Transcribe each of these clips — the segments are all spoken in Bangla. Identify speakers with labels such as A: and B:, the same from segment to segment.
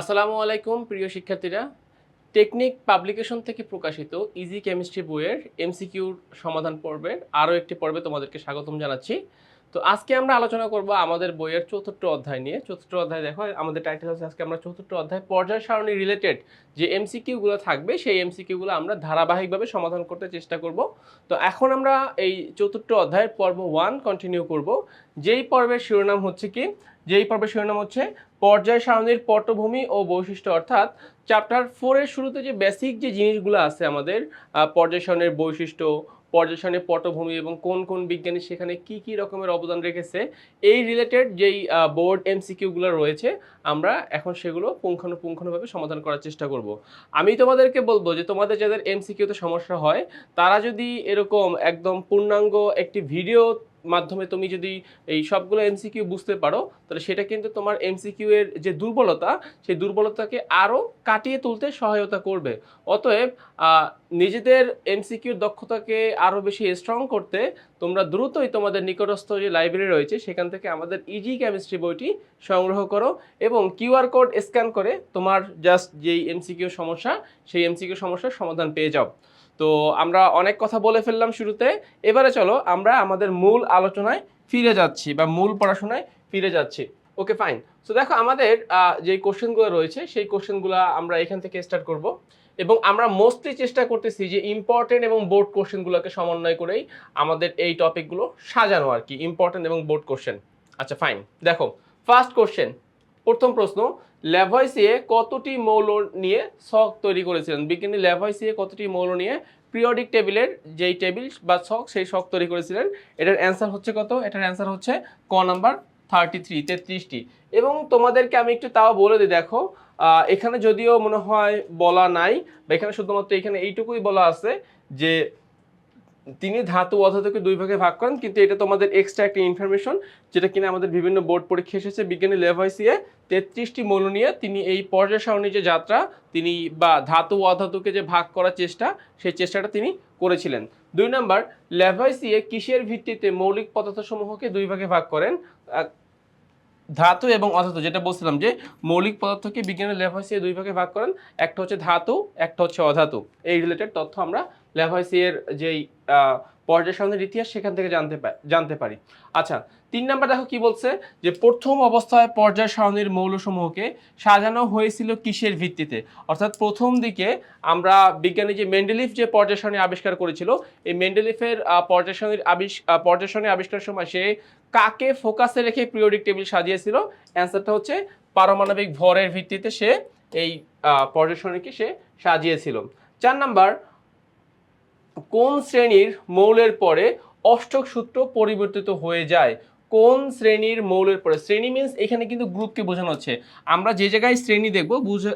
A: আসসালামু আলাইকুম, প্রিয় শিক্ষার্থীরা। টেকনিক পাবলিকেশন থেকে প্রকাশিত ইজি কেমিস্ট্রি বইয়ের এমসিকিউর সমাধান পর্বের আরও একটি পর্বে তোমাদেরকে স্বাগতম জানাচ্ছি। তো আজকে আমরা আলোচনা করব আমাদের বইয়ের চতুর্থ অধ্যায় নিয়ে। চতুর্থ অধ্যায় দেখো, আমাদের টাইটেল হচ্ছে আজকে আমরা চতুর্থ অধ্যায় পর্যায় সারণী রিলেটেড যে এমসিকিউগুলো থাকবে, সেই এমসিকিউগুলো আমরা ধারাবাহিকভাবে সমাধান করতে চেষ্টা করব। তো এখন আমরা এই চতুর্থ অধ্যায়ের পর্ব ওয়ান কন্টিনিউ করব। যেই পর্বের শিরোনাম হচ্ছে কি? যেই পর্বের শিরোনাম হচ্ছে পর্যায় সারণীর পটভূমি ও বৈশিষ্ট্য। অর্থাৎ চ্যাপ্টার ফোরের শুরুতে যে বেসিক যে জিনিসগুলো আছে আমাদের পর্যায় সারণীর বৈশিষ্ট্য, পর্যায় সারণীর পটভূমি এবং কোন কোন বিজ্ঞানী সেখানে কি কি রকমের অবদান রেখেছে, এই রিলেটেড যেই বোর্ড এমসিকিউগুলো রয়েছে, আমরা এখন সেগুলো পুঙ্খানুপুঙ্খানুভাবে সমাধান করার চেষ্টা করব। আমি তোমাদেরকে বলব যে তোমাদের যাদের এমসিকিউতে সমস্যা হয়, তারা যদি এরকম একদম পূর্ণাঙ্গ একটি ভিডিও মাধ্যমে তুমি যদি এই সবগুলো এমসিকিউ বুঝতে পারো, তাহলে সেটা কিন্তু তোমার এমসিকিউ এর যে দুর্বলতা, সেই দুর্বলতাকে আরও কাটিয়ে তুলতে সহায়তা করবে। অতএব নিজেদের এমসিকিউর দক্ষতাকে আরও বেশি স্ট্রং করতে তোমরা দ্রুতই তোমাদের নিকটস্থ যে লাইব্রেরি রয়েছে, সেখান থেকে আমাদের ইজি কেমিস্ট্রি বইটি সংগ্রহ করো এবং কিউআর কোড স্ক্যান করে তোমার জাস্ট যেই এমসিকিউ সমস্যা, সেই এমসিকিউ সমস্যার সমাধান পেয়ে যাও। তো আমরা অনেক কথা বলে ফেললাম শুরুতে। এবারে চলো আমরা আমাদের মূল আলোচনায় ফিরে যাচ্ছি বা মূল পড়াশোনায় ফিরে যাচ্ছি। ওকে ফাইন সো দেখো আমাদের যে কোশ্চেনগুলো রয়েছে, সেই কোশ্চেনগুলো আমরা এখান থেকে স্টার্ট করব। এবং আমরা মোস্টলি চেষ্টা করতেছি যে ইম্পর্টেন্ট এবং বোর্ড কোশ্চেনগুলোকে সমন্বয় করেই আমাদের এই টপিকগুলো সাজানো আর কি ইম্পর্টেন্ট এবং বোর্ড কোশ্চেন আচ্ছা ফাইন দেখো ফার্স্ট কোশ্চেন প্রথম প্রশ্ন ল্যাভয়েসিয়ে কতটি মৌল নিয়ে ছক তৈরি করেছিলেন? বিজ্ঞানী ল্যাভয়েসিয়ে কতটি মৌল নিয়ে পিরিয়ডিক টেবিলের যেই টেবিল বা ছক সেই ছক তৈরি করেছিলেন? এটার অ্যান্সার হচ্ছে কত? এটার অ্যান্সার হচ্ছে ক নাম্বার থার্টি থ্রি তেত্রিশটি। এবং তোমাদেরকে আমি একটু তাও বলে দিই, দেখো এখানে যদিও মনে হয় বলা নাই, বা এখানে শুধুমাত্র এখানে এইটুকুই বলা আছে যে তিনি ধাতু অধাতুকে দুই ভাগে ভাগ করেন, কিন্তু এটা তোমাদের এক্সট্রা একটা ইনফরমেশন যেটা কিনা আমাদের বিভিন্ন বোর্ড পরীক্ষা এসেছে। বিজ্ঞানী লেভাইসিয়ে তেত্রিশটি মৌল নিয়ে তিনি এই পর্যায় সারণী যে যাত্রা, তিনি বা ধাতু অধাতুকে যে ভাগ করার চেষ্টা, সেই চেষ্টাটা তিনি করেছিলেন। দুই নম্বর, লেভাইসিয়ে কিসের ভিত্তিতে মৌলিক পদার্থসমূহকে দুই ভাগে ভাগ করেন? ধাতু এবং অধাতু, যেটা বলছিলাম যে মৌলিক পদার্থকে বিজ্ঞানের ল্যাভাইসিয়ে দুই ভাগে ভাগ করেন, একটা হচ্ছে ধাতু, একটা হচ্ছে অধাতু। এই রিলেটেড তথ্য আমরা ল্যাভাইসিয়ের যেই পর্যায় সারণীর ইতিহাস সেখান থেকে জানতে জানতে পারি। আচ্ছা তিন নাম্বার দেখো কি বলছে? যে প্রথম অবস্থায় পর্যায় সারণীর মৌলসমূহকে সাজানো হয়েছিল কিসের ভিত্তিতে? অর্থাৎ প্রথম দিকে আমরা বিজ্ঞানী যে মেন্ডেলিফ যে পর্যায় সারণী আবিষ্কার করেছিল, এই মেন্ডেলিফের পর্যায় সারণীর আবিষ পর্যায় সারণী আবিষ্কারের সময় সে কাকে ফোকাসে রেখে পিরিয়ডিক টেবিল সাজিয়েছিল? অ্যান্সারটা হচ্ছে পারমাণবিক ভরের ভিত্তিতে সে এই পর্যায় সারণীকে সে সাজিয়েছিল। চার নাম্বার কোন শ্রেণির মৌলের পরে অষ্টক সূত্র পরিবর্তিত হয়ে যায়? কোন শ্রেণির মৌলের পরে? শ্রেণি মিন্স এখানে কিন্তু গ্রুপকে বোঝানো হচ্ছে। আমরা যে জায়গায় শ্রেণি দেখব, বুঝে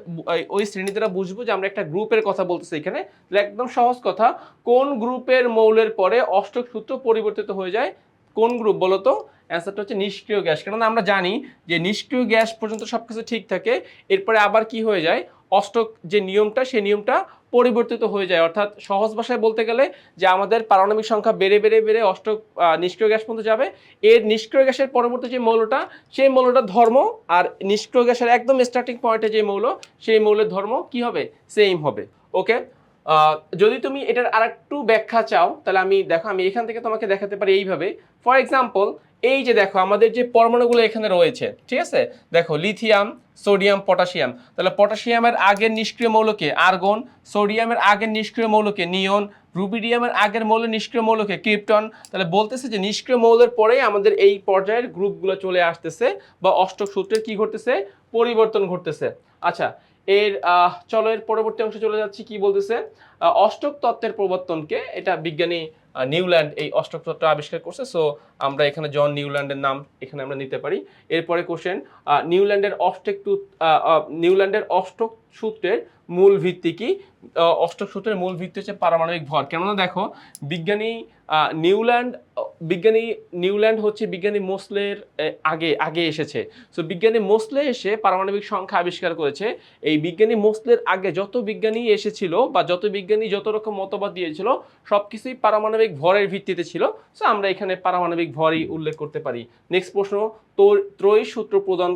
A: ওই- শ্রেণি দ্বারা বুঝব যে আমরা একটা গ্রুপের কথা বলতেছি এখানে। একদম সহজ কথা, কোন গ্রুপের মৌলের পরে অষ্টক সূত্র পরিবর্তিত হয়ে যায়? কোন গ্রুপ বলো তো? অ্যান্সারটা হচ্ছে নিষ্ক্রিয় গ্যাস। কেননা আমরা জানি যে নিষ্ক্রিয় গ্যাস পর্যন্ত সব কিছু ঠিক থাকে, এরপরে আবার কি হয়ে যায়? অষ্টক যে নিয়মটা, সেই নিয়মটা পরিবর্তিত হয়ে যায়। অর্থাৎ সহজ ভাষায় বলতে গেলে যে আমাদের পারমাণবিক সংখ্যা বেড়ে বেড়ে বেড়ে অষ্টক নিষ্ক্রিয় গ্যাস পর্যন্ত যাবে। এর নিষ্ক্রিয় গ্যাসের পরবর্তী যে মৌলটা, সেই মৌলটা ধর্ম আর নিষ্ক্রিয় গ্যাসের একদম স্টার্টিং পয়েন্টে যে মৌল, সেই মৌলের ধর্ম কি হবে? সেম হবে। ওকে যদি তুমি এটার আরেকটু ব্যাখ্যা চাও, তাহলে আমি দেখো, আমি এখান থেকে তোমাকে দেখাতে পারি এইভাবে। ফর এক্সাম্পল এই যে দেখো, আমাদের যে পরমাণুগুলো এখানে রয়েছে, ঠিক আছে? দেখো লিথিয়াম সোডিয়াম পটাশিয়াম। তাহলে পটাশিয়ামের আগের নিষ্ক্রিয় মৌলকে আর্গন, সোডিয়ামের আগের নিষ্ক্রিয় মৌলকে নিয়ন, রুবিডিয়ামের আগের মৌল নিষ্ক্রিয় মৌলকে ক্রিপ্টন। তাহলে বলতেছে যে নিষ্ক্রিয় মৌলের পরেই আমাদের এই পর্যায়ের গ্রুপগুলো চলে আসতেছে বা অষ্টক সূত্রের কি ঘটতেছে? পরিবর্তন ঘটতেছে। আচ্ছা এর চলো এর পরবর্তী অংশে চলে যাচ্ছি, কি বলতেছে? অষ্টক তত্ত্বের প্রবর্তনকে, এটা বিজ্ঞানী নিউল্যান্ড এই অষ্টক তত্ত্ব আবিষ্কার করছে সো আমরা এখানে জন নিউল্যান্ডের নাম এখানে আমরা নিতে পারি। এরপরে কোশ্চেন নিউল্যান্ডের অষ্টেক নিউল্যান্ডের অষ্টক সূত্রের মূল ভিত্তি কি? অষ্টক সূত্রের মূল ভিত্তি হচ্ছে পারমাণবিক ভর। কেননা দেখো, বিজ্ঞানী নিউল্যান্ড বিজ্ঞানী নিউল্যান্ড হচ্ছে বিজ্ঞানী মোসলের আগে আগে এসেছে। সো বিজ্ঞানী মোসলে এসে পারমাণবিক সংখ্যা আবিষ্কার করেছে। এই বিজ্ঞানী মোসলের আগে যত বিজ্ঞানী এসেছিল বা যত বিজ্ঞানী যত রকম মতবাদ দিয়েছিল সব কিছুই পারমাণবিক ভরের ভিত্তিতে ছিল। সো আমরা এখানে পারমাণবিক ভরই উল্লেখ করতে পারি। নেক্সট প্রশ্ন, তোর ত্রয়ী সূত্র প্রদান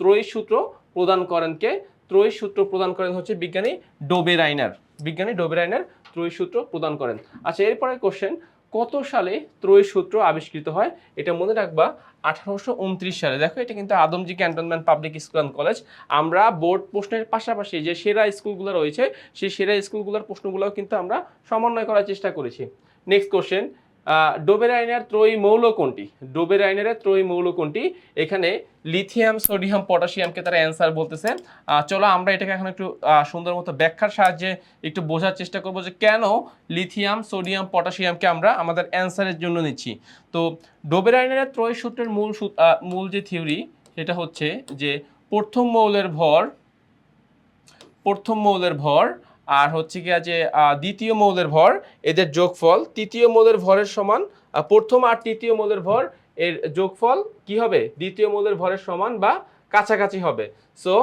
A: ত্রয়ী সূত্র প্রদান করেন কে? ত্রয়ী সূত্র প্রদান করেন হচ্ছে বিজ্ঞানী ডোবেরাইনার বিজ্ঞানী ডোবেরাইনার ত্রয়ী সূত্র প্রদান করেন। আচ্ছা এরপরে কোশ্চেন কত সালে ত্রয়ী সূত্র আবিষ্কৃত হয়? এটা মনে রাখবা, আঠারোশো উনত্রিশ সালে। দেখো, এটা কিন্তু Adamjee cantonment public school and college. আমরা বোর্ড প্রশ্নের পাশাপাশি যে সেরা স্কুলগুলো রয়েছে, সেই সেরা স্কুলগুলোর প্রশ্নগুলোও কিন্তু আমরা সমন্বয় করার চেষ্টা করেছি। নেক্সট কোশ্চেন ডোবের আইনের ত্রয়ী মৌল কোনটি? ডোবের আইনের ত্রয়ী মৌল কোনটি? এখানে লিথিয়াম, সোডিয়াম, পটাশিয়ামকে তারা অ্যান্সার বলতেছে। চলো আমরা এটাকে এখন একটু সুন্দর মতো ব্যাখ্যার সাহায্যে একটু বোঝার চেষ্টা করব যে কেন লিথিয়াম, সোডিয়াম, পটাশিয়ামকে আমরা আমাদের অ্যান্সারের জন্য নিচ্ছি। তো ডোবের আইনের ত্রয়ী সূত্রের মূল মূল যে থিওরি, সেটা হচ্ছে যে প্রথম মৌলের ভর, প্রথম মৌলের ভর আর হচ্ছে গিয়া যে দ্বিতীয় মৌলের ভর, এদের যোগফল, তৃতীয় মৌলের ভরের সমান প্রথম আর তৃতীয় মৌলের ভর, এর যোগফল কি হবে? দ্বিতীয় মৌলের ভরের সমান বা কাছাকাছি হবে। সো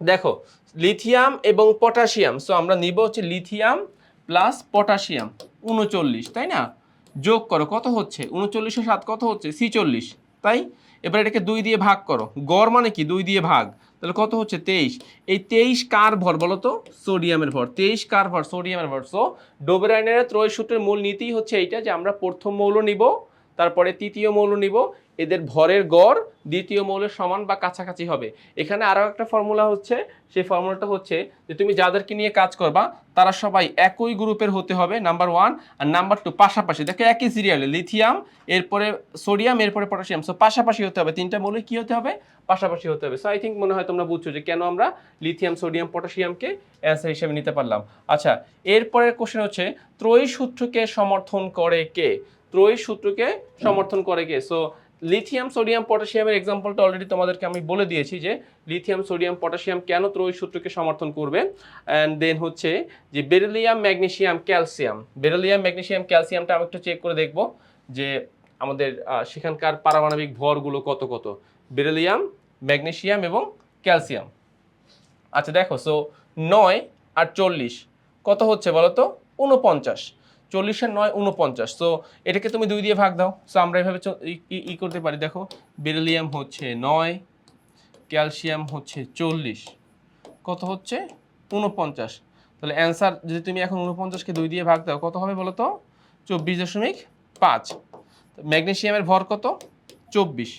A: দেখো, লিথিয়াম এবং পটাশিয়াম সো আমরা নিব হচ্ছে লিথিয়াম প্লাস পটাশিয়াম, উনচল্লিশ, তাই না? যোগ করো, কত হচ্ছে? উনচল্লিশে সাত কত হচ্ছে? ছিচল্লিশ, তাই? এবার এটাকে দুই দিয়ে ভাগ করো। গড় মানে কি? দুই দিয়ে ভাগ। তাহলে কত হচ্ছে তেইশ? এই তেইশ কার ভর বলো তো? সোডিয়ামের ভর। তেইশ কার ভর? সোডিয়ামের ভর। সো ডোবেরাইনের ত্রয় সূত্রের মূল নীতি হচ্ছে এইটা যে আমরা প্রথম মৌল নিব, তারপরে তৃতীয় মৌল নিব এদের ভরের গড় দ্বিতীয় মৌলের সমান বা কাছাকাছি হবে। এখানে আরও একটা ফর্মুলা হচ্ছে, সেই ফর্মুলাটা হচ্ছে যে তুমি যাদেরকে নিয়ে কাজ করবা, তারা সবাই একই গ্রুপের হতে হবে নাম্বার ওয়ান আর নাম্বার টু পাশাপাশি। দেখো একই সিরিয়ালে লিথিয়াম এরপরে সোডিয়াম এরপরে পটাশিয়াম সো পাশাপাশি হতে হবে। তিনটা মৌলে কি হতে হবে? পাশাপাশি হতে হবে। সো আই থিঙ্ক মনে হয় তোমরা বুঝছ যে কেন আমরা লিথিয়াম সোডিয়াম পটাশিয়ামকে অ্যান্সার হিসেবে নিতে পারলাম। আচ্ছা এরপরের কোশ্চেন হচ্ছে, ত্রয়ী সূত্রকে সমর্থন করে কে? ত্রয়ী সূত্রকে সমর্থন করে কে? সো লিথিয়াম সোডিয়াম পটাশিয়ামের এক্সাম্পলটা অলরেডি তোমাদেরকে আমি বলে দিয়েছি যে লিথিয়াম সোডিয়াম পটাশিয়াম কেন ত্রয়ী সূত্রকে সমর্থন করবে? অ্যান্ড দেন হচ্ছে যে beryllium magnesium calcium beryllium magnesium ক্যালসিয়ামটা আমি একটু চেক করে দেখব যে আমাদের সেখানকার পারমাণবিক ভরগুলো কত কত? বেরিলিয়াম ম্যাগনেসিয়াম এবং ক্যালসিয়াম আচ্ছা দেখো সো নয় আর চল্লিশ। কত হচ্ছে বলো তো উনপঞ্চাশ চল্লিশের নয় উনপঞ্চাশ তো এটাকে তুমি দুই দিয়ে ভাগ দাও। সো আমরা এভাবে ই করতে পারি। দেখো বেরিলিয়াম হচ্ছে নয় ক্যালসিয়াম হচ্ছে চল্লিশ। কত হচ্ছে? উনপঞ্চাশ তাহলে অ্যান্সার যদি তুমি এখন উনপঞ্চাশকে দুই দিয়ে ভাগ দাও, কত হবে বলো তো? চব্বিশ দশমিক পাঁচ। ম্যাগনেশিয়ামের ভর কত? চব্বিশ।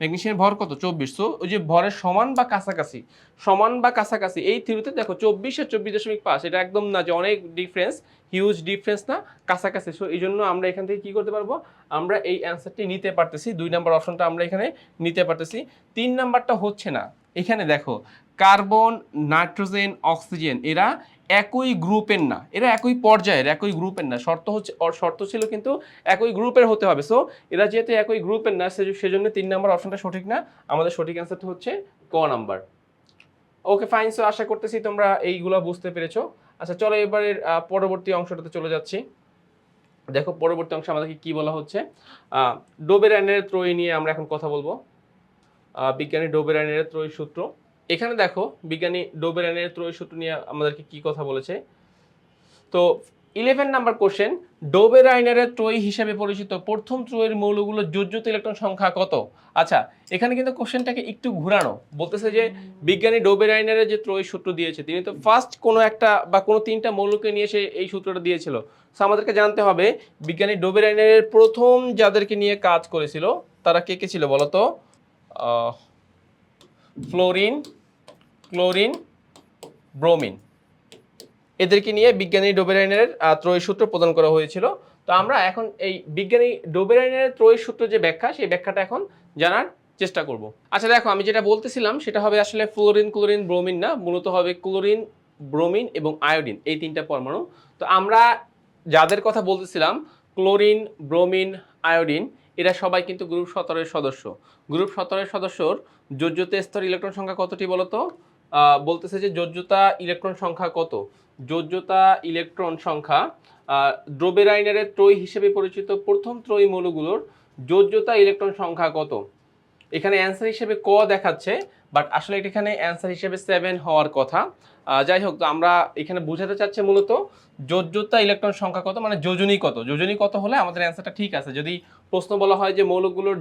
A: ম্যাগনেসিয়ামের ভর কত? চব্বিশ। তো ওই যে ভরের সমান বা কাছাকাছি? সমান বা কাছাকাছি? এই থিওরিতে দেখো, চব্বিশ আর চব্বিশ দশমিক পাঁচ, এটা একদম না যে অনেক ডিফারেন্স হিউজ ডিফারেন্স না, কাছাকাছি। সো এই জন্য আমরা এখান থেকে কি করতে পারব? আমরা এই অ্যান্সারটি নিতে পারতেছি। দুই নাম্বার অপশনটা আমরা এখানে নিতে পারতেছি। তিন নাম্বারটা হচ্ছে না, এখানে দেখো কার্বন নাইট্রোজেন অক্সিজেন এরা একই গ্রুপের না, এরা একই পর্যায়ের, একই গ্রুপের না। শর্ত হচ্ছে শর্ত ছিল কিন্তু একই গ্রুপের হতে হবে। সো এরা যেহেতু একই গ্রুপের না সেজন্য তিন নাম্বার অপশনটা সঠিক না। আমাদের সঠিক অ্যান্সারটা হচ্ছে ক নাম্বার। ওকে ফাইন সো আশা করতেছি তোমরা এইগুলো বুঝতে পেরেছ। আচ্ছা চলো এবারের পরবর্তী অংশটাতে চলে যাচ্ছি। দেখো, পরবর্তী অংশে আমাদেরকে কি বলা হচ্ছে? ডোবেরাইনের ত্রয়ী নিয়ে আমরা এখন কথা বলব। বিজ্ঞানী ডোবেরাইনের ত্রয়ী সূত্র। এখানে দেখো, বিজ্ঞানী ডোবেরাইনের ত্রয়ী সূত্র নিয়ে আমাদেরকে কি কথা বলেছে? তো ইলেভেন নাম্বার কোশ্চেন ডোবেরাইনারের ত্রয়ী হিসেবে পরিচিত প্রথম ত্রয়ের মৌলগুলোর যোজ্যত ইলেকট্রন সংখ্যা কত? আচ্ছা এখানে কিন্তু কোশ্চেনটাকে একটু ঘুরানো। বলতেছে যে, বিজ্ঞানী ডোবেরাইনারের যে ত্রয়ী সূত্র দিয়েছে, তিনি তো ফার্স্ট কোনো একটা বা কোনো তিনটা মৌলকে নিয়ে সে এই সূত্রটা দিয়েছিল। সো আমাদেরকে জানতে হবে, বিজ্ঞানী ডোবেরাইনারের প্রথম যাদেরকে নিয়ে কাজ করেছিল, তারা কে কে ছিল বলতো? Fluorine chlorine bromine. এদেরকে নিয়ে বিজ্ঞানী ডোবেরাইনের ত্রয়ী সূত্র প্রদান করা হয়েছিল। তো আমরা এখন এই বিজ্ঞানী ডোবেরাইনের ত্রয়ী সূত্র যে ব্যাখ্যা, সেই ব্যাখ্যাটা এখন জানার চেষ্টা করব। আচ্ছা দেখো, আমি যেটা বলতেছিলাম, সেটা হবে আসলে ফ্লোরিন, ক্লোরিন, ব্রোমিন না, মূলত হবে ক্লোরিন, ব্রোমিন এবং আয়োডিন, এই তিনটা পরমাণু। তো আমরা যাদের কথা বলতেছিলাম, ক্লোরিন, ব্রোমিন, আয়োডিন, এরা সবাই কিন্তু গ্রুপ সতেরোর সদস্য। গ্রুপ সতেরোর সদস্যর যোজ্যতা স্তর ইলেকট্রন সংখ্যা কতটি বলতো? বলতেছে যে যোজ্যতা ইলেকট্রন সংখ্যা কত? যোজ্যতা ইলেকট্রন সংখ্যা ড্রোবেরাইনারের ত্রয়ী হিসেবে পরিচিত প্রথম ত্রয়ী মৌলগুলোর যোজ্যতা ইলেকট্রন সংখ্যা কত? এখানে অ্যান্সার হিসেবে ক দেখাচ্ছে বাট আসলে এখানে অ্যান্সার হিসেবে সেভেন হওয়ার কথা। যাই হোক, তো আমরা এখানে বোঝাতে চাচ্ছি মূলত যোজ্যতা ইলেকট্রন সংখ্যা কত মানে যোজনী কত। যোজনী কত হলে আমাদের অ্যান্সারটা ঠিক আছে। যদি প্রশ্ন বলা হয় যে মৌলগুলোর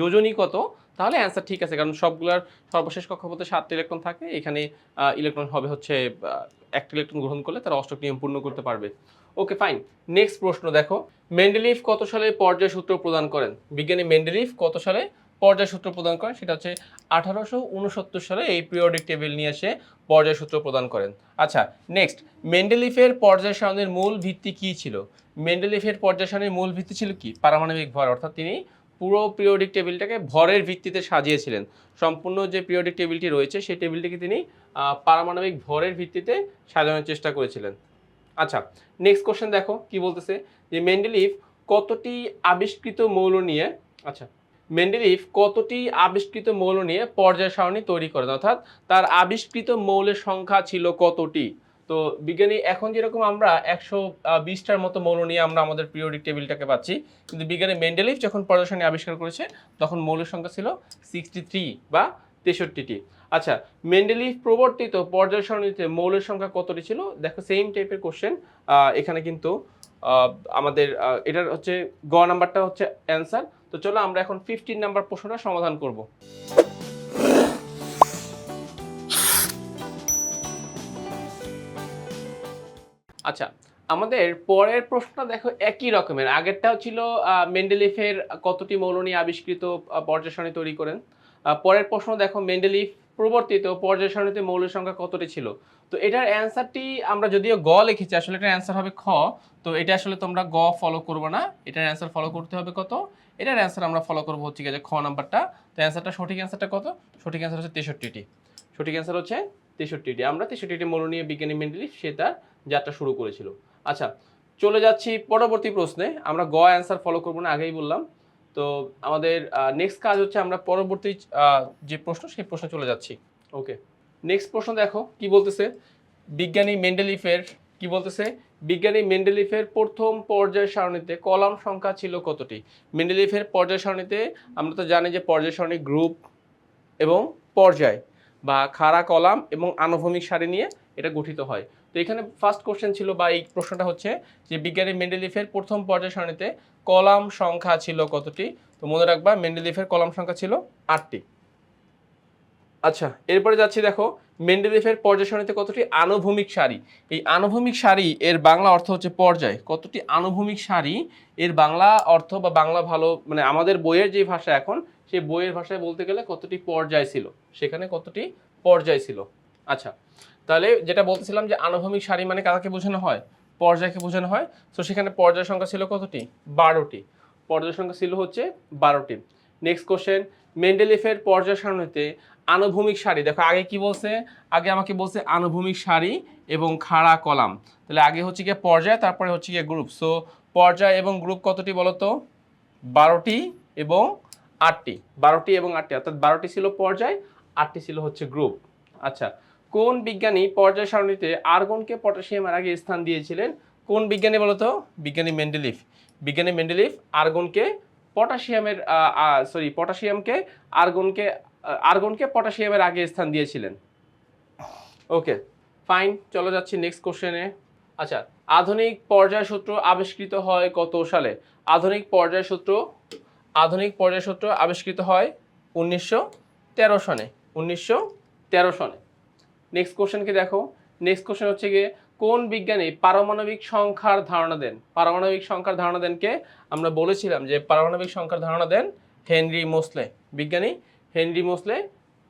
A: যোজনী কত, তাহলে অ্যান্সার ঠিক আছে, কারণ সবগুলোর সর্বশেষ কক্ষপথে সাতটি ইলেকট্রন থাকে। এখানে ইলেকট্রন হবে হচ্ছে একটা ইলেকট্রন গ্রহণ করলে তারা অষ্টক নিয়ম পূর্ণ করতে পারবে। ওকে ফাইন নেক্সট প্রশ্ন দেখো। মেন্ডেলিফ কত সালে পর্যায় সূত্র প্রদান করেন? বিজ্ঞানী মেন্ডেলিফ কত সালে পর্যায় সূত্র প্রদান করেন, সেটা হচ্ছে আঠারোশো উনসত্তর সালে এই পিরিয়ডিক টেবিল নিয়ে এসে পর্যায় সূত্র প্রদান করেন। আচ্ছা নেক্সট মেন্ডেলিফের পর্যায় সারণীর মূল ভিত্তি কি ছিল? মেন্ডেলিফের পর্যায় সারণীর মূল ভিত্তি ছিল কি? পারমাণবিক ভর, অর্থাৎ তিনি পুরো পিরিয়ডিক টেবিলটাকে ভরের ভিত্তিতে সাজিয়েছিলেন। সম্পূর্ণ যে পিরিয়ডিক টেবিলটি রয়েছে, সেই টেবিলটিকে তিনি পারমাণবিক ভরের ভিত্তিতে সাজানোর চেষ্টা করেছিলেন। আচ্ছা নেক্সট কোশ্চেন দেখো, কি বলতেছে? যে মেন্ডেলিফ কতটি আবিষ্কৃত মৌল নিয়ে আচ্ছা মেন্ডেলিফ কতটি আবিষ্কৃত মৌল নিয়ে পর্যায় সারণী তৈরি করেন? অর্থাৎ তার আবিষ্কৃত মৌলের সংখ্যা ছিল কতটি? তো বিজ্ঞানী, এখন যেরকম আমরা একশো বিশটার মতো মৌল নিয়ে আমরা আমাদের পিরিয়ডিক টেবিলটাকে পাচ্ছি, কিন্তু বিজ্ঞানী মেন্ডেলিফ যখন পর্যায় সারণী আবিষ্কার করেছে, তখন মৌলের সংখ্যা ছিল সিক্সটি থ্রি বা তেষট্টিটি। আচ্ছা মেন্ডেলিফ প্রবর্তিত পর্যায় সারণীতে মৌলের সংখ্যা কতটি ছিল? দেখো সেম টাইপের কোশ্চেন এখানে কিন্তু আমাদের এটার হচ্ছে, গ নাম্বারটা হচ্ছে অ্যান্সার তো চলো আমরা এখন ফিফটিন নাম্বার প্রশ্নটা সমাধান করব। আচ্ছা আমাদের পরের প্রশ্নটা দেখো একই রকমের। আগেরটাও ছিল মেন্ডেলিফের কতটি মৌল নিয়ে আবিষ্কৃত পর্যায় তৈরি করেন। পরের প্রশ্ন দেখো মেন্ডেলিফ প্রবর্তিত পর্যায় সারণীতে মৌলের সংখ্যা কতটি ছিল? তো এটার অ্যান্সারটি আমরা যদিও গ লিখেছি, আসলে এটার অ্যান্সার হবে খ। তো এটা আসলে তোমরা গ ফলো করবে না। এটার অ্যান্সার ফলো করতে হবে কত? এটার অ্যান্সার আমরা ফলো করব হচ্ছে যে খ নাম্বারটা। তো অ্যান্সারটা সঠিক অ্যান্সারটা কত? সঠিক অ্যান্সার হচ্ছে তেষট্টিটি। সঠিক অ্যান্সার হচ্ছে তেষট্টিটি। আমরা তেষট্টিটি মৌল নিয়ে বিজ্ঞানী মেন্ডেলিফ সে তার যাত্রা শুরু করেছিল। আচ্ছা চলে যাচ্ছি পরবর্তী প্রশ্নে। আমরা গ অ্যান্সার ফলো করব না, আগেই বললাম। তো আমাদের নেক্সট কাজ হচ্ছে আমরা পরবর্তী যে প্রশ্ন, সেই প্রশ্নে চলে যাচ্ছি। ওকে নেক্সট প্রশ্ন দেখো, কি বলতেছে? বিজ্ঞানী মেন্ডেলিফের কি বলতেছে? বিজ্ঞানী মেন্ডেলিফের প্রথম পর্যায় সারণীতে কলাম সংখ্যা ছিল কতটি? মেন্ডেলিফের পর্যায় সারণীতে আমরা তো জানি যে পর্যায় সারণী গ্রুপ এবং পর্যায় বা খাড়া কলাম এবং আনুভূমিক সারি নিয়ে এটা গঠিত হয়। তো এখানে ফার্স্ট কোশ্চেন ছিল বা এই প্রশ্নটা হচ্ছে যে বিজ্ঞানী মেন্ডেলিফের প্রথম পর্যায় সারণীতে কলাম সংখ্যা ছিল কতটি? তো মনে রাখবা মেন্ডেলিফের কলাম সংখ্যা ছিল আটটি। আচ্ছা এরপরে যাচ্ছি দেখো মেন্ডেলিফের পর্যায় সারণীতে কতটি আনুভূমিক সারি? এই আনুভূমিক সারি এর বাংলা অর্থ হচ্ছে পর্যায়। কতটি আনুভূমিক সারি এর বাংলা অর্থ বা বাংলা ভালো মানে আমাদের বইয়ের যে ভাষা এখন, সেই বইয়ের ভাষায় বলতে গেলে কতটি পর্যায় ছিল? সেখানে কতটি পর্যায় ছিল? আচ্ছা তাহলে যেটা বলতেছিলাম যে আনুভূমিক সারি মানে কাকে বোঝানো হয়? পর্যায়কে বোঝানো হয়। তো সেখানে পর্যায় সংখ্যা ছিল কতটি? বারোটি। পর্যায় সংখ্যা ছিল হচ্ছে বারোটি। নেক্সট কোশ্চেন মেন্ডেলিফের পর্যায় সারণীতে আনুভূমিক সারি। দেখো, আগে কি বলছে? আগে আমাকে বলছে আনুভূমিক সারি এবং খাড়া কলাম। তাহলে আগে হচ্ছে গিয়ে পর্যায়, তারপরে হচ্ছে গিয়ে গ্রুপ। সো পর্যায় এবং গ্রুপ কতটি বলতো? বারোটি এবং আটটি। বারোটি এবং আটটি, অর্থাৎ বারোটি ছিল পর্যায়, আটটি ছিল হচ্ছে গ্রুপ। আচ্ছা কোন বিজ্ঞানী পর্যায় সারণীতে আর্গনকে পটাশিয়ামের আগে স্থান দিয়েছিলেন? কোন বিজ্ঞানী বলতো? বিজ্ঞানী মেন্ডেলিফ। বিজ্ঞানী মেন্ডেলিফ আর্গনকে পটাশিয়ামের সরি পটাশিয়ামকে আর্গনকে আর্গনকে পটাশিয়ামের আগে স্থান দিয়েছিলেন। ওকে, ফাইন, চলো যাচ্ছি নেক্সট কোশ্চেনে। আচ্ছা আধুনিক পর্যায় সূত্র আবিষ্কৃত হয় কত সালে? আধুনিক পর্যায় সূত্র, আধুনিক পর্যায় সূত্র আবিষ্কৃত হয় উনিশশো তেরো সনে, উনিশশো তেরো সনে। নেক্সট কোশ্চেনকে দেখো। নেক্সট কোশ্চেন হচ্ছে গিয়ে কোন বিজ্ঞানী পারমাণবিক সংখ্যার ধারণা দেন? পারমাণবিক সংখ্যার ধারণা দেন কে? আমরা বলেছিলাম যে পারমাণবিক সংখ্যার ধারণা দেন হেনরি মোসলে। বিজ্ঞানী হেনরি মোসলে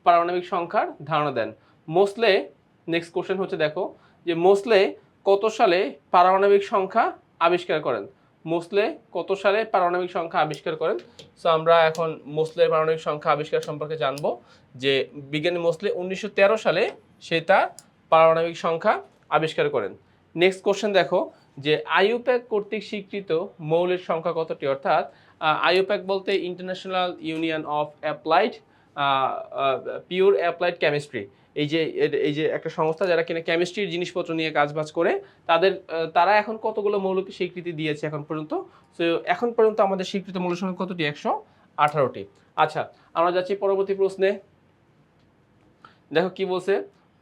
A: পারমাণবিক সংখ্যার ধারণা দেন। মোসলে নেক্সট কোশ্চেন হচ্ছে দেখো, যে মোসলে কত সালে পারমাণবিক সংখ্যা আবিষ্কার করেন? মোসলে কত সালে পারমাণবিক সংখ্যা আবিষ্কার করেন? সো আমরা এখন মোসলের পারমাণবিক সংখ্যা আবিষ্কার সম্পর্কে জানব যে বিজ্ঞানী মোসলে উনিশশো তেরো সালে সে তার পারমাণবিক সংখ্যা আবিষ্কার করেন। নেক্সট কোশ্চেন দেখো, যে আইউপ্যাক কর্তৃক স্বীকৃত মৌলের সংখ্যা কতটি? অর্থাৎ আইউপ্যাক বলতে international union of applied pure applied chemistry এই যে এই যে একটা সংস্থা যারা কিনা কেমিস্ট্রির জিনিসপত্র নিয়ে কাজবাজ করে, তাদের তারা এখন কতগুলো মৌলকে স্বীকৃতি দিয়েছে এখন পর্যন্ত? তো এখন পর্যন্ত আমাদের স্বীকৃত মৌল সংখ্যা কতটি? একশো আঠারোটি। আচ্ছা আমরা যাচ্ছি পরবর্তী প্রশ্নে। দেখো কি বলছে?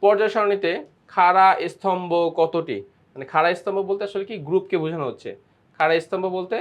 A: পর্যায় সারণীতে খাড়া স্তম্ভ কতটি? মানে খাড়া স্তম্ভ বলতে আসলে কি? গ্রুপকে বোঝানো হচ্ছে। খাড়া স্তম্ভ বলতে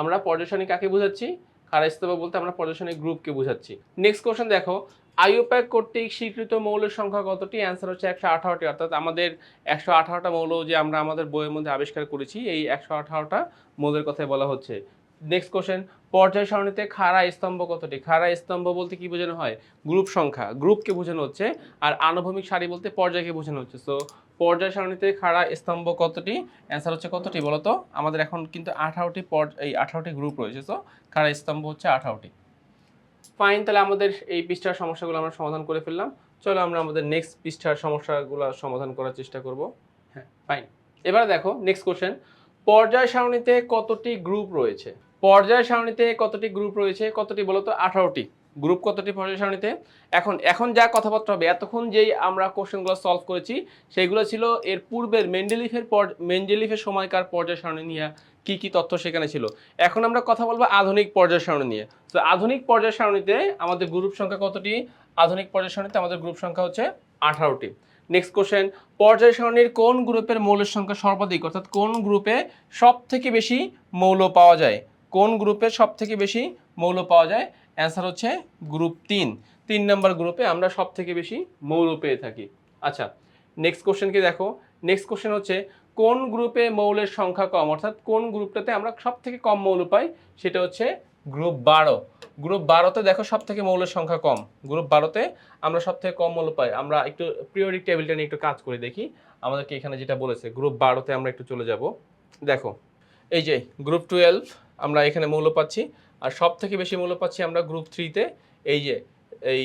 A: আমরা সারণী কাকে বোঝাচ্ছি? খাড়া স্তম্ভ বলতে আমরা সারণী গ্রুপকে বোঝাচ্ছি। নেক্সট কোশ্চেন দেখো। আইউপ্যাক কর্তৃক স্বীকৃত মৌলের সংখ্যা কতটি? অ্যান্সার হচ্ছে একশো আঠারোটি। অর্থাৎ আমাদের একশো আঠারোটা মৌল যে আমরা আমাদের বইয়ের মধ্যে আবিষ্কার করেছি, এই একশো আঠারোটা মৌলের কথাই বলা হচ্ছে। নেক্সট কোশ্চেন পর্যায় সারণীতে খাড়া স্তম্ভ কতটি? খাড়া স্তম্ভ বলতে কি বোঝানো হয়? গ্রুপ সংখ্যা। গ্রুপকে বোঝানো হচ্ছে? আর আনুভূমিক সারি বলতে পর্যায়কে বোঝানো হচ্ছে? সো পর্যায় সারণীতে খাড়া স্তম্ভ কতটি? অ্যান্সার হচ্ছে কতটি বলতো? আমাদের এখন কিন্তু আঠারোটি এই আঠারোটি গ্রুপ রয়েছে। সো খাড়া স্তম্ভ হচ্ছে আঠারোটি। ফাইন তাহলে আমাদের এই পৃষ্ঠার সমস্যাগুলো আমরা সমাধান করে ফেললাম। চলো আমরা আমাদের নেক্সট পৃষ্ঠার সমস্যাগুলো সমাধান করার চেষ্টা করব। হ্যাঁ ফাইন এবারে দেখো নেক্সট কোশ্চেন পর্যায় সারণীতে কতটি গ্রুপ রয়েছে? পর্যায় সারণীতে কতটি গ্রুপ রয়েছে, কতটি বলতো? আঠারোটি। গ্রুপ কতটি পর্যায় সারণীতে? এখন এখন যা কথাবার্তা হবে, এতক্ষণ যেই আমরা কোশ্চেনগুলো সলভ করেছি সেগুলো ছিল এর পূর্বের মেন্ডেলিফের পর মেন্ডেলিফের সময়কার পর্যায় সারণী নিয়ে কী কী তথ্য সেখানে ছিল? এখন আমরা কথা বলব আধুনিক পর্যায় সারণী নিয়ে। তো আধুনিক পর্যায় সারণীতে আমাদের গ্রুপ সংখ্যা কতটি? আধুনিক পর্যায় সারণীতে আমাদের গ্রুপ সংখ্যা হচ্ছে আঠারোটি। নেক্সট কোশ্চেন পর্যায় সারণীর কোন গ্রুপের মৌলের সংখ্যা সর্বাধিক? অর্থাৎ কোন গ্রুপে সব থেকে বেশি মৌল পাওয়া যায়? কোন গ্রুপে সব থেকে বেশি মৌল পাওয়া যায়? অ্যান্সার হচ্ছে গ্রুপ তিন। তিন নম্বর গ্রুপে আমরা সব থেকে বেশি মৌল পেয়ে থাকি। আচ্ছা নেক্সট কোশ্চেনকে দেখো। নেক্সট কোশ্চেন হচ্ছে, কোন গ্রুপে মৌলের সংখ্যা কম? অর্থাৎ কোন গ্রুপটাতে আমরা সব থেকে কম মৌল পাই? সেটা হচ্ছে গ্রুপ বারো। গ্রুপ বারোতে দেখো সব থেকে মৌলের সংখ্যা কম। গ্রুপ বারোতে আমরা সব থেকে কম মৌল পাই। আমরা একটু পিরিয়ডিক টেবিলটা নিয়ে একটু কাজ করে দেখি। আমাদেরকে এখানে যেটা বলেছে গ্রুপ বারোতে আমরা একটু চলে যাব। দেখো, এই যে গ্রুপ টুয়েলভ আমরা এখানে মৌল পাচ্ছি। আর সব থেকে বেশি মৌল পাচ্ছি আমরা গ্রুপ থ্রিতে এই যে, এই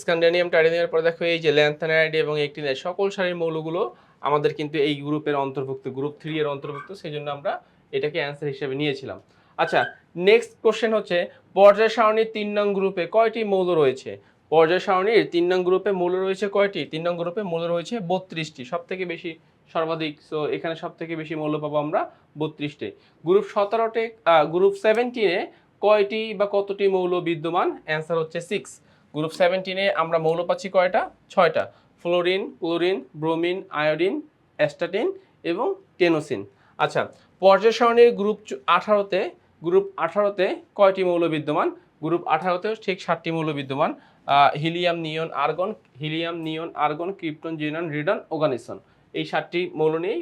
A: স্ক্যান্ডেনিয়াম টাইডেনিয়ামের পরে দেখো এই যে ল্যান্থানাইড এবং একটিনাইড সকল সারির মৌলগুলো আমাদের কিন্তু এই গ্রুপের অন্তর্ভুক্ত, গ্রুপ থ্রি এর অন্তর্ভুক্ত সেই জন্য আমরা এটাকে অ্যান্সার হিসেবে নিয়েছিলাম। আচ্ছা নেক্সট কোশ্চেন হচ্ছে, পর্যায় সারণীর তিন নং গ্রুপে কয়টি মৌল রয়েছে? পর্যায় সারণীর তিন নং গ্রুপে মৌল রয়েছে কয়টি? তিন নং গ্রুপে মৌল রয়েছে বত্রিশটি। সব থেকে বেশি সর্বাধিক সো এখানে সব থেকে বেশি মৌল পাবো আমরা বত্রিশটি। গ্রুপ সতেরোতে গ্রুপ সেভেন্টিনে কয়টি বা কতটি মৌল বিদ্যমান? অ্যান্সার হচ্ছে সিক্স গ্রুপ সেভেন্টিনে আমরা মৌল পাচ্ছি কয়টা? ছয়টা। Fluorine chlorine bromine iodine astatine এবং টেনোসিন আচ্ছা পর্যায় সারণীর গ্রুপ আঠারোতে গ্রুপ আঠারোতে কয়টি মৌল বিদ্যমান? গ্রুপ আঠারোতেও ঠিক ষাটটি মৌল বিদ্যমান। Helium neon argon helium neon argon krypton xenon radon oganesson এই সাতটি মৌল নিয়েই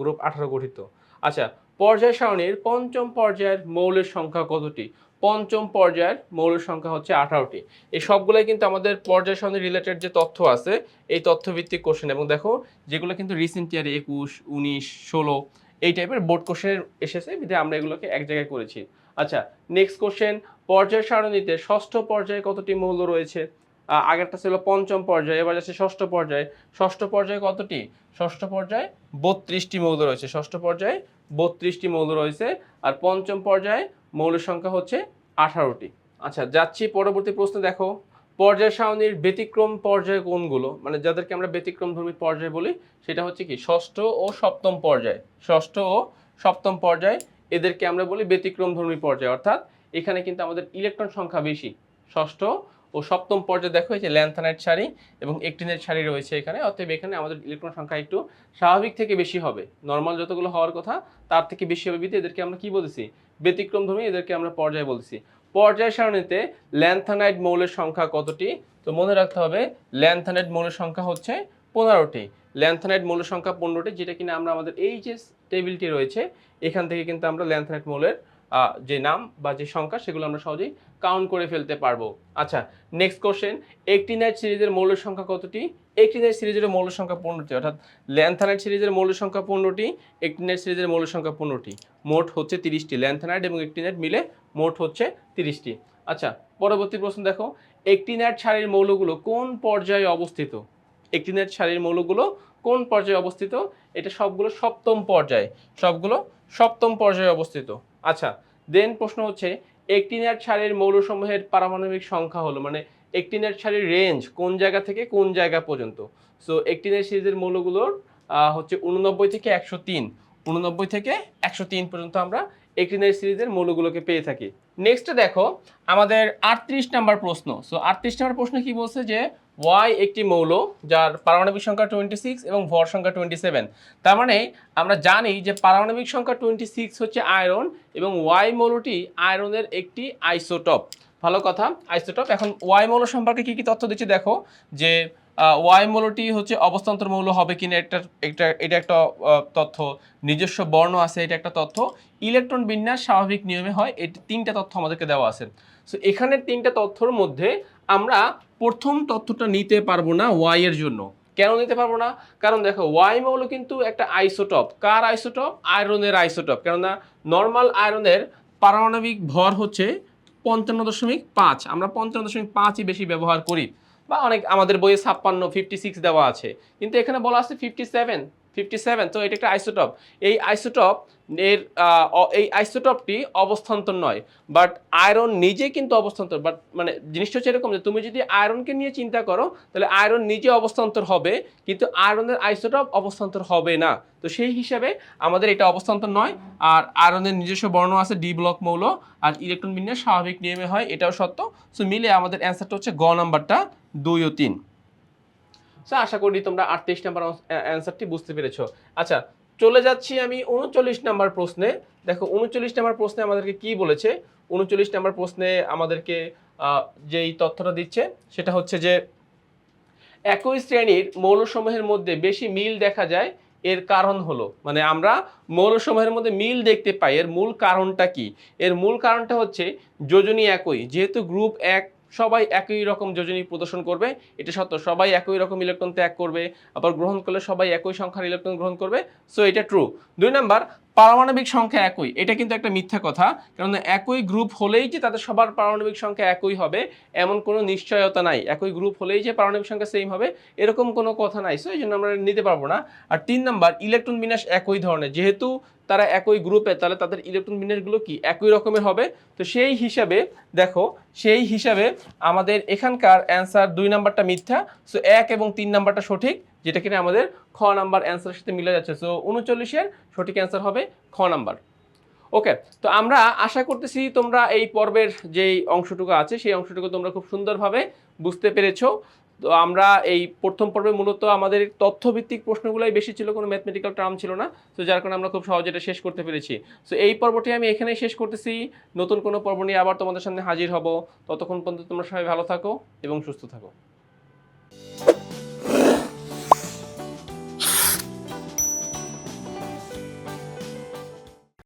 A: গ্রুপ আঠারো গঠিত। আচ্ছা পর্যায় সারণীর পঞ্চম পর্যায়ের মৌলের সংখ্যা কতটি? পঞ্চম পর্যায়ের মৌলের সংখ্যা হচ্ছে আঠারোটি। এই সবগুলোই কিন্তু আমাদের পর্যায় সারণী রিলেটেড যে তথ্য আছে, এই তথ্যভিত্তিক কোশ্চেন এবং দেখো, যেগুলো কিন্তু রিসেন্ট ইয়ারে একুশ, উনিশ, ষোলো, এই টাইপের বোর্ড কোশ্চেন এসেছে বিধে আমরা এগুলোকে এক জায়গায় করেছি। আচ্ছা নেক্সট কোশ্চেন পর্যায় সারণীতে ষষ্ঠ পর্যায়ে কতটি মৌল রয়েছে? আগেরটা ছিল পঞ্চম পর্যায়ে, এবার যাচ্ছে ষষ্ঠ পর্যায়ে। ষষ্ঠ পর্যায়ে কতটি? ষষ্ঠ পর্যায়ে বত্রিশটি মৌল রয়েছে। ষষ্ঠ পর্যায়ে বত্রিশটি মৌল রয়েছে আর পঞ্চম পর্যায়ে মৌলের সংখ্যা হচ্ছে আঠারোটি। আচ্ছা যাচ্ছি পরবর্তী প্রশ্ন, দেখো। পর্যায় সারণীর ব্যতিক্রম পর্যায় কোনগুলো? মানে যাদেরকে আমরা ব্যতিক্রমধর্মী পর্যায় বলি, সেটা হচ্ছে কি? ষষ্ঠ ও সপ্তম পর্যায়। ষষ্ঠ ও সপ্তম পর্যায় এদেরকে আমরা বলি ব্যতিক্রমধর্মী পর্যায়। অর্থাৎ এখানে কিন্তু আমাদের ইলেকট্রন সংখ্যা বেশি। ষষ্ঠ ও সপ্তম পর্যায়ে দেখো, এই যে ল্যান্থানাইট শাড়ি এবং একটিনের শাড়ি রয়েছে এখানে, অতএব এখানে আমাদের ইলেকট্রন সংখ্যা একটু স্বাভাবিক থেকে বেশি হবে। নর্মাল যতগুলো হওয়ার কথা, তার থেকে বেশি হবে বিধে এদেরকে আমরা কি বলতেছি? ব্যতিক্রমধর্মী এদেরকে আমরা পর্যায় বলছি পর্যায় সারণীতে ল্যান্থানাইট মৌলের সংখ্যা কতটি? তো মনে রাখতে হবে, ল্যান্থানাইট মৌলের সংখ্যা হচ্ছে পনেরোটি। ল্যান্থানাইট মৌলের সংখ্যা পনেরোটি, যেটা কিনা আমরা আমাদের এই যে টেবিলটি রয়েছে, এখান থেকে কিন্তু আমরা ল্যান্থানাইড মৌলের যে নাম বা যে সংখ্যা সেগুলো আমরা সহজেই কাউন্ট করে ফেলতে পারব। আচ্ছা নেক্সট কোশ্চেন একটিনাইট সিরিজের মৌলের সংখ্যা কতটি? একটিনাইট সিরিজের মৌলের সংখ্যা পনেরোটি, অর্থাৎ ল্যান্থানাইট সিরিজের মৌলের সংখ্যা পনেরোটি একটিনাইট সিরিজের মৌলের সংখ্যা পনেরোটি। মোট হচ্ছে তিরিশটি ল্যান্থানাইট এবং একটিনাইট মিলে মোট হচ্ছে তিরিশটি। আচ্ছা পরবর্তী প্রশ্ন দেখো একটিনাইট সারির মৌলগুলো কোন পর্যায়ে অবস্থিত? একটিনাইট সারির মৌলগুলো কোন পর্যায়ে অবস্থিত? এটা সবগুলো সপ্তম পর্যায়ে, সবগুলো সপ্তম পর্যায়ে অবস্থিত। আচ্ছা দেন প্রশ্ন হচ্ছে একটিনাইট সারির মৌলসমূহের পারমাণবিক সংখ্যা হলো মানে একটিনাইট সারির রেঞ্জ কোন জায়গা থেকে কোন জায়গা পর্যন্ত? সো একটিনাইট সিরিজের মৌলগুলোর হচ্ছে উননব্বই থেকে একশো তিন। উননব্বই থেকে একশো তিন পর্যন্ত আমরা এক্টিনারি সিরিজের মৌলগুলোকে পেয়ে থাকি। নেক্সট দেখো, আমাদের আটত্রিশ নাম্বার প্রশ্ন। সো আটত্রিশ নাম্বার প্রশ্ন কি বলছে যে ওয়াই একটি মৌল যার পারমাণবিক সংখ্যা টোয়েন্টি সিক্স এবং ভর সংখ্যা টোয়েন্টি সেভেন তার মানে আমরা জানি যে পারমাণবিক সংখ্যা টোয়েন্টি সিক্স হচ্ছে আয়রন এবং ওয়াই মৌলটি আয়রনের একটি আইসোটপ ভালো কথা আইসোটপ এখন ওয়াই মৌল সম্পর্কে কি কি তথ্য দিচ্ছি দেখো, যে ওয়াই মৌলটি হচ্ছে অবস্থান্তর মৌল হবে কিনা একটা একটা, এটা একটা তথ্য। নিজস্ব বর্ণ আছে, এটা একটা তথ্য। ইলেকট্রন বিন্যাস স্বাভাবিক নিয়মে হয়, এটি তিনটা তথ্য আমাদেরকে দেওয়া আছে। সো এখানের তিনটা তথ্যর মধ্যে আমরা প্রথম তথ্যটা নিতে পারব না ওয়াই এর জন্য। কেন নিতে পারব না? কারণ দেখো ওয়াই মৌল কিন্তু একটা আইসোটপ কার আইসোটপ আয়রনের আইসোটপ কেননা নর্মাল আয়রনের পারমাণবিক ভর হচ্ছে পঞ্চান্ন দশমিক পাঁচ। আমরা পঞ্চান্ন দশমিক পাঁচই বেশি ব্যবহার করি। বা অনেক আমাদের বইয়ে ছাপ্পান্ন ফিফটি সিক্স দেওয়া আছে। কিন্তু এখানে বলা আছে ফিফটি সেভেন ফিফটি সেভেন তো এটা একটা আইসোটপ এই আইসোটপ এর এই আইসোটপটি অবস্থান্তর নয় বাট আয়রন নিজে কিন্তু অবস্থান্তর বাট মানে জিনিসটা হচ্ছে এরকম যে তুমি যদি আয়রনকে নিয়ে চিন্তা করো, তাহলে আয়রন নিজে অবস্থান্তর হবে, কিন্তু আয়রনের আইসোটপ অবস্থান্তর হবে না। তো সেই হিসাবে আমাদের এটা অবস্থান্তর নয়, আর আয়রনের নিজস্ব বর্ণ আছে ডি ব্লক মৌল, আর ইলেকট্রন বিন্যাস স্বাভাবিক নিয়মে হয়, এটাও সত্য। সো মিলে আমাদের অ্যান্সারটা হচ্ছে গ নাম্বারটা দুই ও তিন। সো আশা করি তোমরা আটত্রিশ নাম্বার অ্যান্সারটি বুঝতে পেরেছ। আচ্ছা চলে যাচ্ছি আমি উনচল্লিশ নাম্বার প্রশ্নে। দেখো, উনচল্লিশ নাম্বার প্রশ্নে আমাদেরকে কি বলেছে? উনচল্লিশ নাম্বার প্রশ্নে আমাদেরকে যেই তথ্যটা দিচ্ছে, সেটা হচ্ছে যে, একই শ্রেণির মৌলসমূহের মধ্যে বেশি মিল দেখা যায়, এর কারণ হলো। মানে আমরা মৌলসমূহের মধ্যে মিল দেখতে পাই, এর মূল কারণটা কি? এর মূল কারণটা হচ্ছে, যোজনী একই। যেহেতু গ্রুপ এক সবাই একই রকম যোজনী প্রদর্শন করবে। এটা সত্য, সবাই একই রকম ইলেকট্রন ত্যাগ করবে, আবার গ্রহণ করলে সবাই একই সংখ্যার ইলেকট্রন গ্রহণ করবে। সো এটা ট্রু দুই নাম্বার, পারমাণবিক সংখ্যা একই। এটা কিন্তু একটা মিথ্যা কথা কারণ একই গ্রুপ হলেই যে তাদের সবার পারমাণবিক সংখ্যা একই হবে, এমন কোনো নিশ্চয়তা নাই। একই গ্রুপ হলেই যে পারমাণবিক সংখ্যা সেম হবে, এরকম কোনো কথা নাই। সো এই জন্য আমরা নিতে পারব না। আর তিন নাম্বার ইলেকট্রন বিন্যাস একই ধরনের। যেহেতু তারা একই গ্রুপে তাহলে তাদের ইলেকট্রন বিন্যাসগুলো কি? একই রকমের হবে। তো সেই হিসাবে, দেখো, সেই হিসাবে আমাদের এখানকার অ্যান্সার দুই নাম্বারটা মিথ্যা। সো এক এবং তিন নাম্বারটা সঠিক, যেটা কিনা আমাদের খ নাম্বার অ্যান্সারের সাথে মিলে যাচ্ছে। সো উনচল্লিশের সঠিক অ্যান্সার হবে খ নাম্বার। ওকে তো আমরা আশা করতেছি তোমরা এই পর্বের যেই অংশটুকু আছে, সেই অংশটুকু তোমরা খুব সুন্দরভাবে বুঝতে পেরেছ। তো আমরা এই প্রথম পর্বে মূলত আমাদের তথ্যভিত্তিক প্রশ্নগুলোই বেশি ছিল, কোনো ম্যাথমেটিক্যাল টার্ম ছিল না। তো যার কারণে আমরা খুব সহজে এটা শেষ করতে পেরেছি। তো এই পর্বটি আমি এখানেই শেষ করতেছি। নতুন কোনো পর্ব নিয়ে আবার তোমাদের সামনে হাজির হব। ততক্ষণ পর্যন্ত তোমরা সবাই ভালো থাকো এবং সুস্থ থাকো।